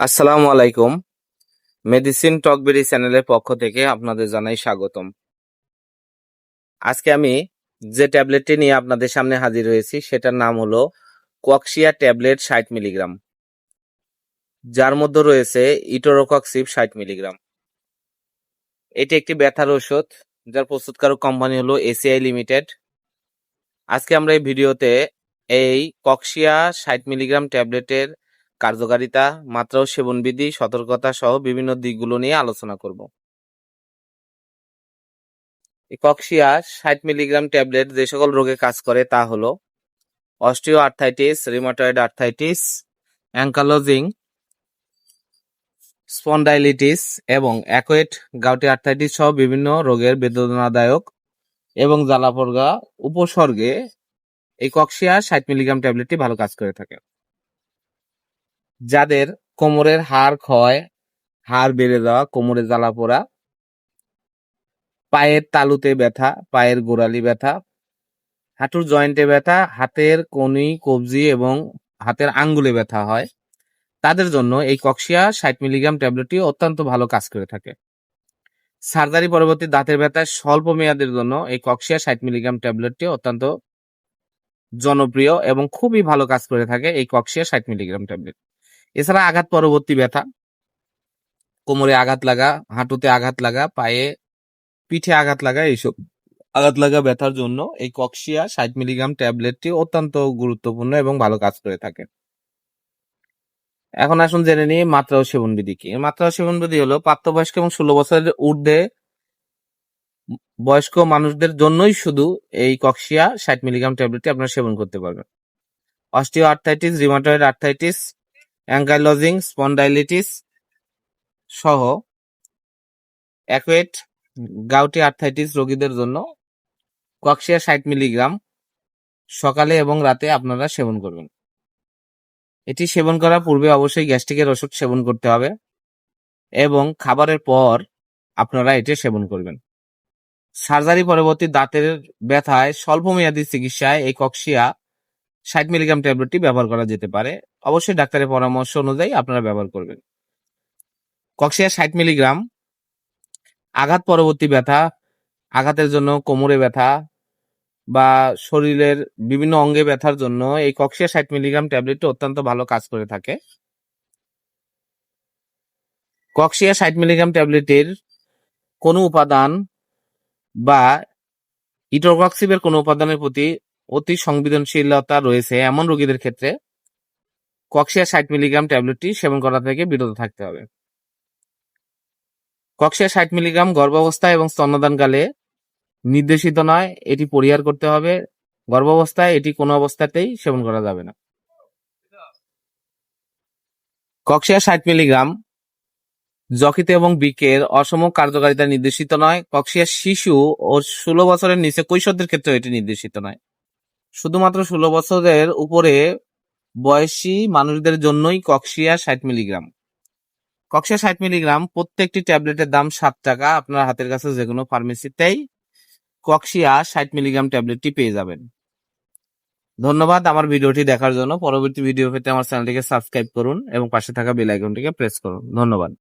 আসসালামু আলাইকুম। মেডিসিন টকবেরি চ্যানেলের পক্ষ থেকে আপনাদের জানাই স্বাগতম। আজকে আমি যে ট্যাবলেটটি নিয়ে আপনাদের সামনে হাজির হয়েছি, সেটার নাম হলো কক্সিয়া ট্যাবলেট ষাট মিলিগ্রাম। যার মধ্যে রয়েছে ইটোরোকক্সিপ ষাট মিলিগ্রাম। এটি একটি ব্যথার ওষুধ যার প্রস্তুতকারক কোম্পানি হলো এসিআই লিমিটেড আজকে আমরা এই ভিডিওতে এই কক্সিয়া ষাট মিলিগ্রাম ট্যাবলেটের কার্যকারিতা, মাত্রা ও সেবনবিধি সতর্কতা সহ বিভিন্ন দিকগুলো নিয়ে আলোচনা করব। কক্সিয়া ষাট মিলিগ্রাম ট্যাবলেট যে সকল রোগে কাজ করে তা হলো osteoarthritis rheumatoid arthritis, ankylosing, spondylitis এবং অ্যাকোয়েট গাউটি আর্থাইটিস সহ বিভিন্ন রোগের বেদনাদায়ক এবং জ্বালাপোড়া উপসর্গে এই কক্সিয়া ষাট মিলিগ্রাম ট্যাবলেটটি ভালো কাজ করে থাকে। যাদের কোমরের হাড় ক্ষয়, হাড় বেড়ে যাওয়া, কোমরে জ্বালা পোড়া, পায়ের তালুতে ব্যথা, পায়ের গোড়ালি ব্যথা, হাঁটুর জয়েন্টে ব্যথা, হাতের কনি, কবজি এবং হাতের আঙ্গুলে ব্যথা হয়, তাদের জন্য এই কক্সিয়া ষাট মিলিগ্রাম ট্যাবলেটটি অত্যন্ত ভালো কাজ করে থাকে। সার্জারি পরবর্তী দাঁতের ব্যথায় স্বল্প মেয়াদের জন্য এই কক্সিয়া ষাট মিলিগ্রাম ট্যাবলেটটি অত্যন্ত জনপ্রিয় এবং খুবই ভালো কাজ করে থাকে এই কক্সিয়া ষাট মিলিগ্রাম ট্যাবলেট। এছাড়া আঘাত পরবর্তী ব্যথা। কোমরে আঘাত লাগা, হাঁটুতে আঘাত লাগা, পায়ে, পিঠে আঘাত লাগা, এইসব। আঘাত লাগা ব্যথার জন্য এই কক্সিয়া ষাট মিলিগ্রাম ট্যাবলেটটি অত্যন্ত গুরুত্বপূর্ণ এবং ভালো কাজ করে থাকে। এখন আসুন জেনে নিই মাত্রা ও সেবন বিধি কি। মাত্রা ও সেবন বিধি হলো প্রাপ্তবয়স্ক এবং ষোলো বছরের ঊর্ধ্বে বয়স্ক মানুষদের জন্যই শুধু এই কক্সিয়া ষাট মিলিগ্রাম ট্যাবলেটটি আপনারা সেবন করতে পারবেন। Osteoarthritis rheumatoid arthritis ankylosing spondylitis সহ অ্যাকুয়েট গাউটি আর্থাইটিস রোগীদের জন্য কক্সিয়া ষাট মিলিগ্রাম সকালে এবং রাতে আপনারা সেবন করবেন। এটি সেবন করার পূর্বে অবশ্যই গ্যাস্ট্রিকের ওষুধ সেবন করতে হবে এবং খাবারের পর আপনারা এটি সেবন করবেন। সার্জারি পরবর্তী দাঁতের ব্যথায় স্বল্পমেয়াদী চিকিৎসায় এই কক্সিয়া ষাট মিলিগ্রাম ট্যাবলেটটি ব্যবহার করা যেতে পারে। অবশ্যই ডাক্তারের পরামর্শ অনুযায়ী আপনারা ব্যবহার করবেন। কক্সিয়া ষাট মিলিগ্রাম, আঘাত পরবর্তী ব্যথা, আঘাতের জন্য কোমরে ব্যথা বা শরীরের বিভিন্ন অঙ্গে ব্যথার জন্য এই কক্সিয়া ষাট মিলিগ্রাম ট্যাবলেটটি অত্যন্ত ভালো কাজ করে থাকে। কক্সিয়া ষাট মিলিগ্রাম ট্যাবলেটের কোনো উপাদান বা ইটোকক্সিবের কোনো উপাদানের প্রতি অতি সংবেদনশীলতা রয়েছে এমন রোগীদের ক্ষেত্রে। কক্সিয়া ষাট মিলিগ্রাম ট্যাবলেটটি সেবন করা থেকে বিরত থাকতে হবে। কক্সিয়া ষাট মিলিগ্রাম গর্ভাবস্থা এবং স্তন্যদানকালে নির্দেশিত নয়, এটি পরিহার করতে হবে। গর্ভাবস্থায় এটি কোনো অবস্থাতেই সেবন করা যাবে না। কক্সিয়া ষাট মিলিগ্রাম যকৃত এবং বিকের অসম কার্যকারিতা নির্দেশিত নয়। কক্সিয়া শিশু ও ষোলো বছরের নিচে কৈশোরদের ক্ষেত্রে এটি নির্দেশিত নয়। শুধুমাত্র ষোলো বছরের উপরে বয়সী মানুষদের জন্যই কক্সিয়া ষাট মিলিগ্রাম। কক্সিয়া ষাট মিলিগ্রাম, প্রত্যেকটি ট্যাবলেটের দাম সাত টাকা, আপনার হাতের কাছে যে কোনো ফার্মেসিতেই কক্সিয়া ষাট মিলিগ্রাম ট্যাবলেটটি পেয়ে যাবেন। ধন্যবাদ আমার ভিডিওটি দেখার জন্য। পরবর্তী ভিডিও পেতে আমার চ্যানেলটিকে সাবস্ক্রাইব করুন এবং পাশে থাকা বেল আইকনটিকে প্রেস করুন। ধন্যবাদ।